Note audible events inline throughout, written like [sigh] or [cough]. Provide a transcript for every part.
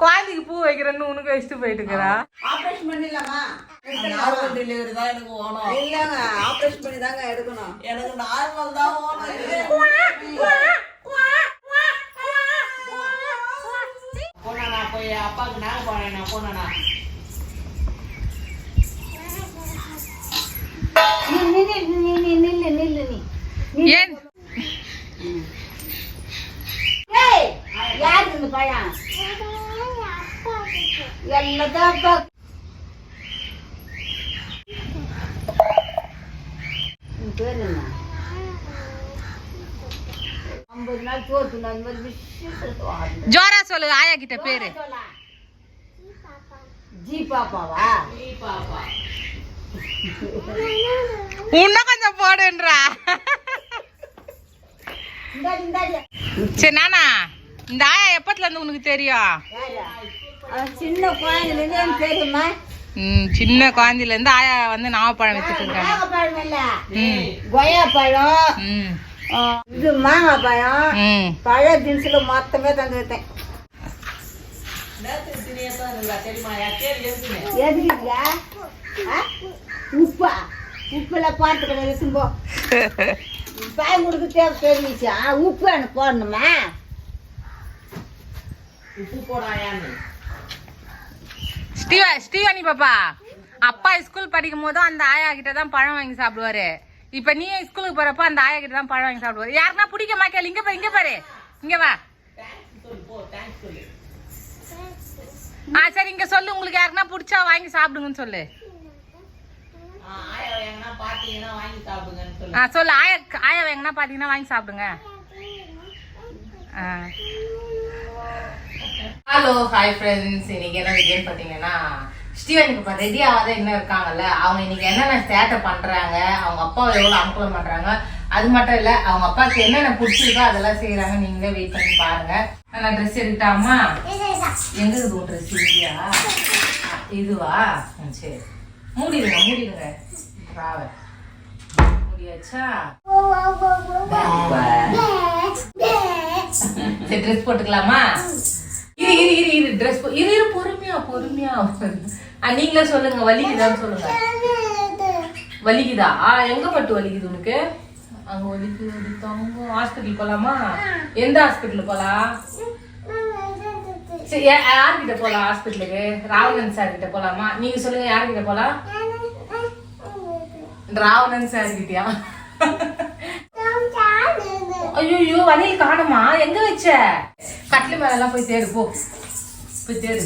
குழந்தைக்கு பூ வைக்கிறேன்னு உனக்கு வச்சுட்டு போயிட்டுக்கிறா ஆபரேஷன் பண்ணிடலாமா? நார்மல் டெலிவரி தான் எனக்கு வேணும் இல்லைங்க ஆபரேஷன் பண்ணி தாங்க எடுக்கணும். எனக்கு நார்மல் தான் வேணும் போனா போய் அப்பாவுக்கு நாங்க போனேன் போனா நீ நீ நீ நீ நில்லு நில்லு நீ ஏன் ஏய் யார் இந்த பையன் எல்லாத்தையும் அப்பா உன் பேர் என்ன ஐம்பது நாள் தோற்று அந்த மாதிரி விஷயம் ஜோரா சொல்லு ஆயா கிட்ட பேரு. ஜி பாப்பாவா பாப்பா இன்னும் கொஞ்சம் போடுன்றா. சரி நானா? இந்த ஆயா எப்பத்துல இருந்து உனக்கு தெரியும்? சின்ன தெரியுமா? ம், சின்ன குழந்தையில இருந்து ஆயா வந்து நாவப்பழம் வித்துட்டு இருக்காங்க. நாகப்பழம் இல்ல. ம். கொய்யா பழம் இது மாங்காய் பழம். பழ தினசுல மொத்தமே தந்துட்டேன் நேத்து தினியா தான் இருந்தா தெரியுமா யார் பேர் எழுதுனேன் எதுக்குங்க? ஆ? உப்பா. உப்புல பார்த்து கிடையாது சும்போ. பயம் கொடுக்க தேவை தெரிஞ்சிச்சா. உப்பு எனக்கு போடணுமா? உப்பு போடாயான்னு. ஸ்டீவ ஸ்டீவனி பாப்பா அப்பா ஸ்கூல் படிக்கும் போதும் அந்த ஆயா கிட்ட தான் பழம் வாங்கி சாப்பிடுவாரு. இப்ப நீ ஸ்கூலுக்கு போறப்ப அந்த ஆயா கிட்ட தான் பழம் வாங்கி சாப்பிடுவாரு. யாருன்னா பிடிக்க மாக்கல இங்க பாரு இங்க பாரு. இங்க வா சொல்லு போ தேங்க்ஸ் சொல்லு ஆ சரி இங்க சொல்லு. உங்களுக்கு யாருன்னா பிடிச்சா வாங்கி சாப்பிடுங்கன்னு சொல்லு. ஆ, சொல்லு. ஆ சொல்லு. ஆயா ஆயா எங்கன்னா பாத்தீங்கன்னா வாங்கி சாப்பிடுங்க. ஹலோ ஹாய் ஃப்ரெண்ட்ஸ் இன்னைக்கு என்ன வீடியோன்னு பார்த்தீங்கன்னா ஸ்டீவன் இப்போ ரெடி ஆகாத இன்னும் இருக்காங்கல்ல. அவங்க இன்னைக்கு என்னென்ன சேட்டை பண்றாங்க அவங்க அப்பாவை எவ்வளோ அனுகூலம் பண்றாங்க அது மட்டும் இல்லை அவங்க அப்பாவுக்கு என்னென்ன பிடிச்சிருக்கோ அதெல்லாம் செய்யறாங்க நீங்களே வெயிட் பண்ணி பாருங்க. நான் ட்ரெஸ் எடுத்தாமா எங்க இது உன் ட்ரெஸ் இல்லையா இதுவா? ம், சரி. மூடிடுங்க மூடிடுங்க. ராவை. முடியாச்சா? சரி ட்ரெஸ் போட்டுக்கலாமா? இரு இரு இரு இரு ட்ரெஸ் இரு இரு பொறுமையா பொறுமையா. நீங்களே சொல்லுங்க வலிக்குதான்னு சொல்லுங்க. வலிக்குதா? ஆ எங்க பட்டு வலிக்குது உனக்கு? அங்க வலிக்குது வலி தங்கம் ஹாஸ்பிட்டல் போலாமா? எந்த ஹாஸ்பிட்டல் போலாம் சரி யார்கிட்ட போலாம் ஹாஸ்பிட்டலுக்கு ராவணன் சார் கிட்ட போலாமா? நீங்க சொல்லுங்க யார்கிட்ட போலாம் ராவணன் சார் கிட்டயா? ஐயோ வலையில் காணுமா? எங்க வச்ச? கட்டில் மேல எல்லாம் போய் தேடு போ. போய் தேடு.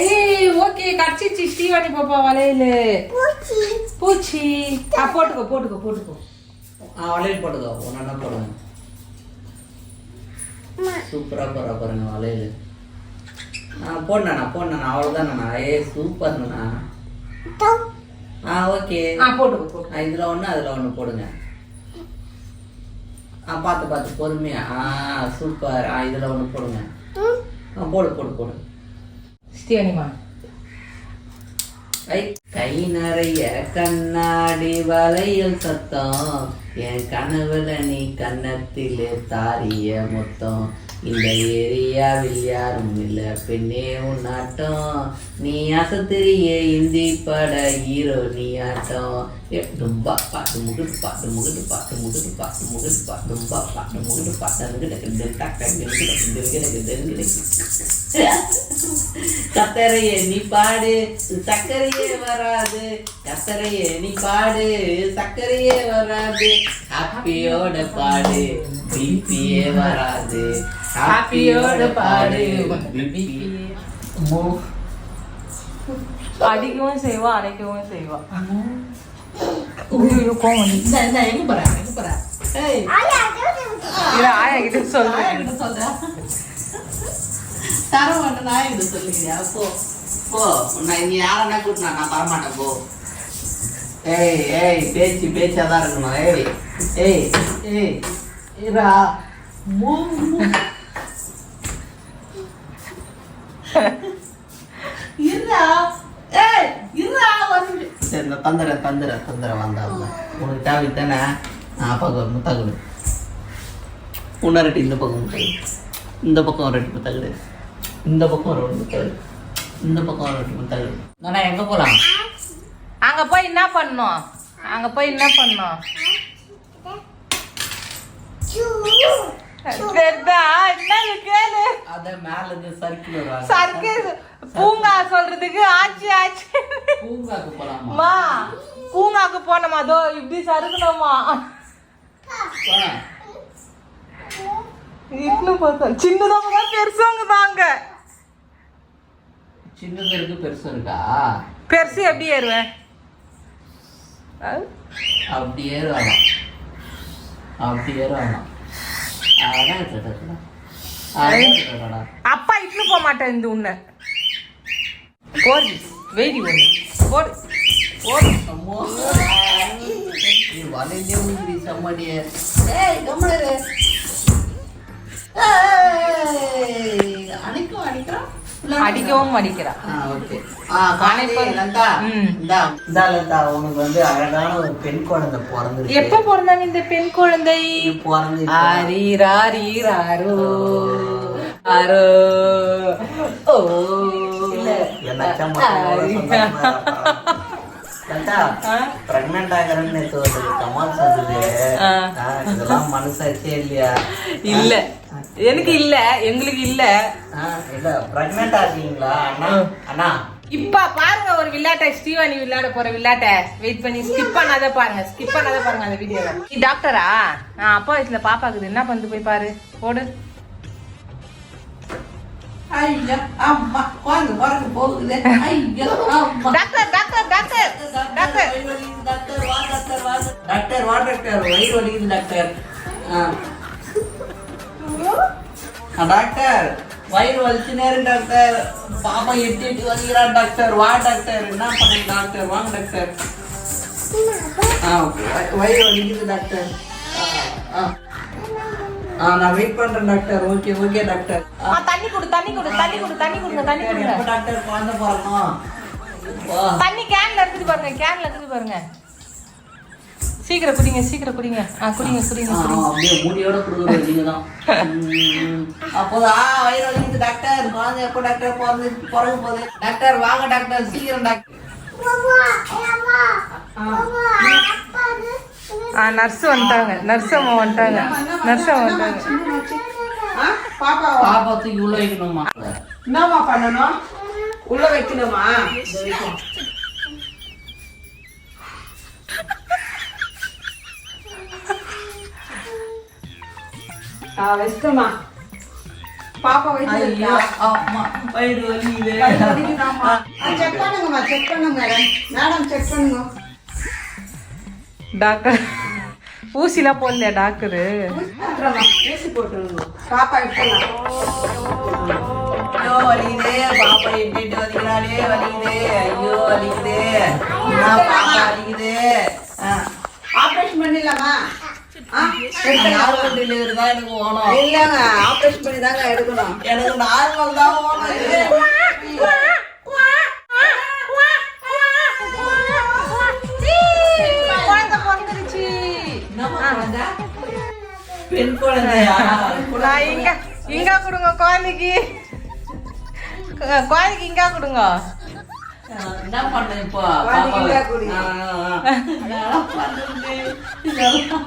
ஏய் ஓகே கடிச்சிச்சு ஸ்ரீவாணி பாப்பா வலையில பூச்சி. ஆ போட்டுக்கோ போட்டுக்கோ போட்டுக்கோ. ஆ வளையல் போடுங்க ஒன்னா போடுங்க சூப்பரா போற பாருங்க வளையல். ஆ போடணா போடணா அவ்வளோதாண்ணா ஏ சூப்பர்ண்ணா ஆ ஓகே. ஆ போட்டுக்கோ போட்டுக்கோ. இதுல ஒண்ணு அதுல ஒண்ணு போடுங்க. ஆ பார்த்து பார்த்து பொறுமையா. ஆ சூப்பர். ஆ இதுல ஒண்ணு போடுங்க. ஆ போடு போடு போடு. ஸ்ரீவாணிமா கை நிறைய கண்ணாடி வளையல் சத்தம். என் கனவுல நீ கன்னத்திலே தாரிய மொத்தம். இந்த ஏரியாவில் யாரும் இல்லை பெண்ணே உன் ஆட்டம். நீ அசத்திரிய இந்தி பட ஹீரோ நீ ஆட்டம். டும்பா பாட்டு முகுடு பாட்டு முகுடு பாட்டு முகுடு பாட்டு முகுடு பாட்டு டும்பா பாட்டு முகுடு பாட்டு டக்கு டக்கு டக்கு டக்கு டக்கு டக்கு. கத்தரையே நீ பாடு சர்க்கரையே வராது கத்தரையே நீ பாடு சர்க்கரையே வராது ஹாப்பியோட பாடு பிபியே வராது ஹாப்பியோட பாடு அடிக்கவும் செய்வா அடைக்கவும் செய்வா இந்த எங்க போற எங்க போற ஏய் இல்ல ஆயா கிட்ட சொல்றேன் நாயகிட்ட சொல்ற தர மாட்டேன் நாயகிட்ட சொல்லுறியா போ போ. நான் நீ யாரன்னா கூட்டினா நான் தர மாட்டேன் போ. ஏய் ஏய் பேச்சு பேச்சா தான் இருக்கணும். ஏய் ஏய் ஏய் இரா மூ மூ. இருடா. ஏய் இருடா ஒரு நிமிஷம். சரி நான் தந்துடுறேன் தந்துடுறேன் தந்துடுறேன் வந்தாங்க உனக்கு தேவை தானே நான் அப்பாவுக்கு ஒரு முத்தா கொடு உன்னரட்டி இந்த பக்கம் முட்டை இந்த பக்கம் ஒரு ரெண்டு முத்தகுடு. இந்த பக்கம் ஒரு ரெண்டு முத்தகுடு இந்த பக்கம் ஒரு ரெண்டு முத்தகுடு நான் எங்கே போகலாம் அங்க போய் என்ன பண்ணோம்? அங்க போய் என்ன பண்ணோம்? பூங்கா சொல்றதுக்கு ஆச்சு ஆச்சு. பூங்காக்கு போனோமா. அதோ இப்படி சறுக்கணுமா இன்னும் சின்னதவங்க தான் பெருசவங்க தாங்க சின்னது இருக்கு பெருசு இருக்கா? பெருசு எப்படி ஏறுவேன்? அப்படி ஏறுவாங்க. அப்படி ஏறுவாங்க. அப்பா இட்லு போக மாட்டேன் இந்த உன்னை. போடு வெயிடி போடு அம்மா. நீ வலையிலே ஊதுடி செம்மடியே. ஏய், கம்முனு அடிக்கவும் அடிக்கிறா. ஆ, okay. ஆ, காலையிலே, லதா. இந்தா, லதா, உனக்கு வந்து அழகான ஒரு பெண் குழந்தை பிறந்திருக்கு. எப்ப பிறந்தாங்க இந்த பெண் குழந்தை? பிறந்து ஆரீராரீராரோ. ஆரோ. ஓ. இல்ல, எனக்கு இல்ல எங்களுக்கு இல்ல. இல்ல pregnant ஆகீங்களா அண்ணா அண்ணா. இப்ப பாருங்க ஒரு விளையாட்டை. ஸ்ரீவாணி விளையாட போற விளையாட்டை. வெயிட் பண்ணி ஸ்கிப் பண்ணாத பாருங்க ஸ்கிப் பண்ணாத பாருங்க அந்த வீடியோல நீ டாக்டரா நான் அப்பா வயசுல பாப்பாக்குது என்ன பண்ணுது போய் பாரு. போடு. Doctor doctor doctor doctor doctor வா டாக்டர் வா. டாக்டர் வா டாக்டர் வயிறு வலிக்குது டாக்டர் டாக்டர். வயிறு வலிச்சுனே இருக்கு டாக்டர். பாப்பா எட்டி எட்டி வலிக்கிறான் டாக்டர். வா டாக்டர். என்ன பண்ணுங்க டாக்டர்? வாங்க டாக்டர். ஆ வயிறு வலிக்குது டாக்டர். ஆ, ஆ. நான் வெயிட் பண்றேன் டாக்டர். Okay okay doctor. தண்ணி குடு தண்ணி குடு தண்ணி குடு தண்ணி கொடுங்க தண்ணி கொடுங்க. டாக்டர் குழந்தை வா. தண்ணி கேன்ல இருக்குது பாருங்க கேன்ல இருக்குது பாருங்க. சீக்கிரம் குடிங்க சீக்கிரம் குடிங்க. ஆ குடிங்க குடிங்க குடிங்க. அப்படியே மூடியோட கொடுக்குறது நீங்க தான். அப்போது ஆ வயிறு வலிக்குது டாக்டர் குழந்தை எப்போ டாக்டர் பிறந்து பிறகு போகுது டாக்டர் வாங்க டாக்டர் சீக்கிரம் டாக்டர் ஆ நர்ஸ் வந்துட்டாங்க. நர்ஸ் அம்மா வந்துட்டாங்க. நர்ஸ் அம்மா வந்துட்டாங்க. ஆ பாப்பா பாப்பா தூக்கி உள்ள வைக்கணுமா என்னம்மா பண்ணணும்? உள்ள வைக்கணுமா. ஆ வச்சிட்டோமா பாப்பா வச்சிருக்கா அம்மா வயிறு வலிக்குது செக் பண்ணுங்கம்மா செக் பண்ணுங்க மேடம் மேடம் செக் பண்ணுங்க டாக்டர் ஊசிலாம் போடலையா டாக்டரு ஊசி போட்டுருங்க பாப்பா எடுத்துலாம் ஐயோ வலிக்குது பாப்பா எட்டு எட்டு வலிக்கிறாளே வலிக்குது ஐயோ வலிக்குது பாப்பா வலிக்குது ஆப்ரேஷன் பண்ணிடலாமா நார்மல் டெலிவரி தான் எனக்கு ஓணும் இல்லைங்க ஆப்ரேஷன் பண்ணி தாங்க எடுக்கணும். எனக்கு நார்மல் தான் ஓணும் பெண் குழந்தையா இங்க இங்க கொடுங்க குழந்தைக்கு குழந்தைக்கு இங்க கொடுங்க என்ன பண்ண இப்போ வாடி, பாப்பாவை? இந்தா குடி. ஆ, ஆ, ஆ. என்னடா பண்றது? இதெல்லாம்.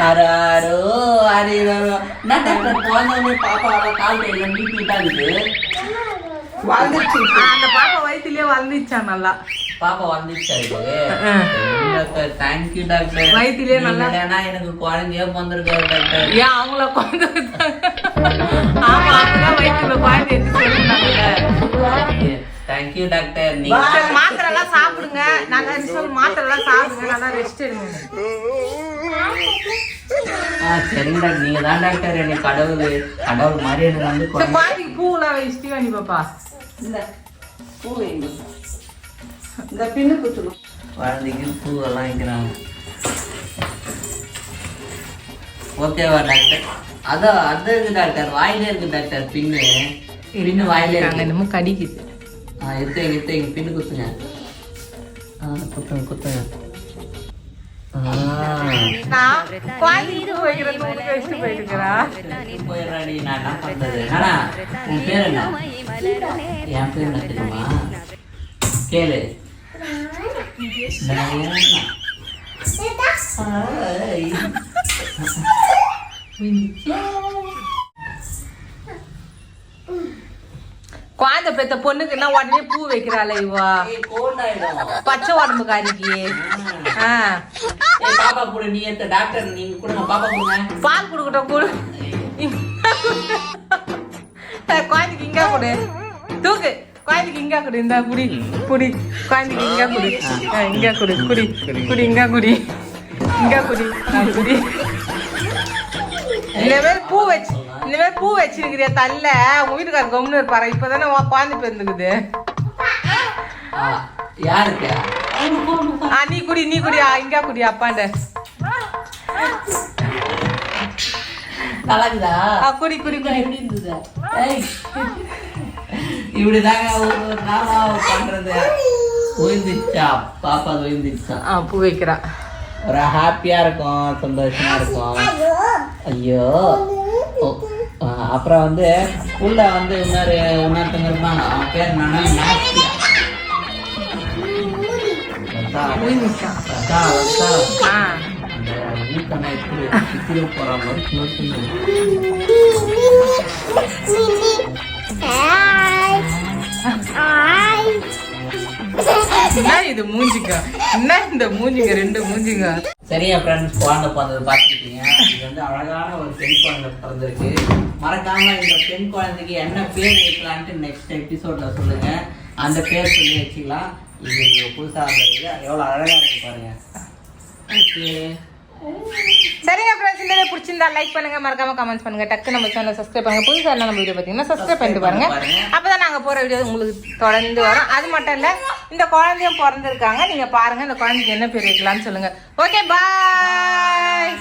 அராரோ, அரிரோ. என்ன டாக்டர் குழந்தை பாப்பாவோட கால் கையில அந்த பாப்பா வயிற்றுலயே வளர்ந்துச்சா நல்லா. பாப்பா ஆ. Doctor thank you doctor. நல்லா- இல்லைன்னா எனக்கு குழந்தையே பிறந்திருக்காரு டாக்டர். ஏன் அவங்கள குழந்தை ஆமா அவங்கதான் வயிற்றுல குழந்தை எடுத்து தேங்க்யூ டாக்டர் நீங்க சரி, மாத்திரை எல்லாம் சாப்பிடுங்க. நல்லா ரிசல்ட் மாத்திரை எல்லாம் சாப்பிடுங்க நல்லா ரெஸ்ட் எடுங்க. ஆ சரிங்க டாக்டர் நீங்க தான் டாக்டர் எனக்கு கடவுள் கடவுள் மாதிரி எனக்கு வந்து சரி, குழந்தை குழந்தைக்கு பூவெல்லாம் வச்சுட்டு வாணி பாப்பா. இந்த பூ இந்த பின்னு குத்தணும் குழந்தைக்கு பூவெல்லாம் வைக்கிறாங்க. ஓகேவா டாக்டர் அதான் அது இருக்கு டாக்டர் வாயில இருக்கு டாக்டர் பின்னு. பின்னு வாயில அங்க இருக்கு. என்னமோ கடிக்குது. ஆ எடுத்து எடுத்து பின்னு குத்துங்க. ஆ குத்துங்க குத்துங்க. என் பேர் என்ன தெரியுமா? கேளு. டயானா. [laughs] குழந்தை பெத்த பொண்ணுக்கு என்ன உடனே பூ வைக்கிறாளே இவா. பச்சை உடம்புக்காரிக்கு. ஆ. ஏய், பாப்பா கூட நீ எடுத்த டாக்டர் நீங்க கொடுங்க பாப்பா கொடுங்க. பால் கொடுக்கட்டும் கொடு. குழந்தைக்கு இங்க கொடு. தூக்கு. குழந்தைக்கு இங்க கொடு இந்த குடி குடி. குழந்தைக்கு இங்க குடி. இங்க குடி குடி குடி இங்க குடி. இங்க குடி குடி. மாதிரி பூ வச்சு இந்த மாதிரி பூ வச்சிருக்கிறியா தள்ள உங்க வீட்டுக்காரர் கம்னு இருப்பாரு? இப்பதானே உன் குழந்தை பிறந்துக்குது யாருக்கு? நீ குடி நீ குடி. ஆ, இங்க குடி அப்பாண்ட. நல்லாக்குதா குடி குடி குடி. எப்படி இருந்தது? ஏய். இப்படிதாங்க ஒரு நாளா பண்றது. ஓய்ந்துச்சா பாப்பா அது ஓய்ந்துச்சா ஆ பூ வைக்கிறா. ஒரு ஹாப்பியா இருக்கும் சந்தோஷமா இருக்கும். ஐயோ. அப்புறம் வந்து ஸ்கூல்ல வந்து இன்னொரு இன்னொருத்தங்க இருப்பாங்க அவன் பேர் என்னன்னா போற மாதிரி. என்ன இது மூஞ்சிங்க என்ன இந்த மூஞ்சிங்க ரெண்டு மூஞ்சிங்க சரியா ஃப்ரெண்ட்ஸ் குழந்தை பிறந்தது பார்த்துருக்கீங்க இது வந்து அழகான ஒரு பெண் குழந்தை பிறந்திருக்கு. மறக்காம இந்த பெண் குழந்தைக்கு என்ன பேர் வைக்கலான்ட்டு நெக்ஸ்ட் எபிசோட்ல சொல்லுங்க. அந்த பேர் சொல்லி வச்சுக்கலாம். இது புதுசாக புதுசா வந்திருக்கு. எவ்வளவு அழகா இருக்கு பாருங்க. ஓகே சரிங்க ஃப்ரெண்ட்ஸ் இந்த வீடியோ பிடிச்சிருந்தா லைக் பண்ணுங்க மறக்காம கமெண்ட்ஸ் பண்ணுங்க. டக்கு நம்ம சேனல் சப்ஸ்கிரைப் பண்ணுங்க புதுசாக நம்ம வீடியோ பார்த்தீங்கன்னா சப்ஸ்கிரைப் பண்ணிட்டு பாருங்க. அப்பதான் நாங்கள் போகிற வீடியோ உங்களுக்கு தொடர்ந்து வரும். அது மட்டும் இல்லை இந்த குழந்தையும் பிறந்திருக்காங்க. நீங்கள் பாருங்க இந்த குழந்தைக்கு என்ன பேர் வைக்கலாம்னு சொல்லுங்க. Okay bye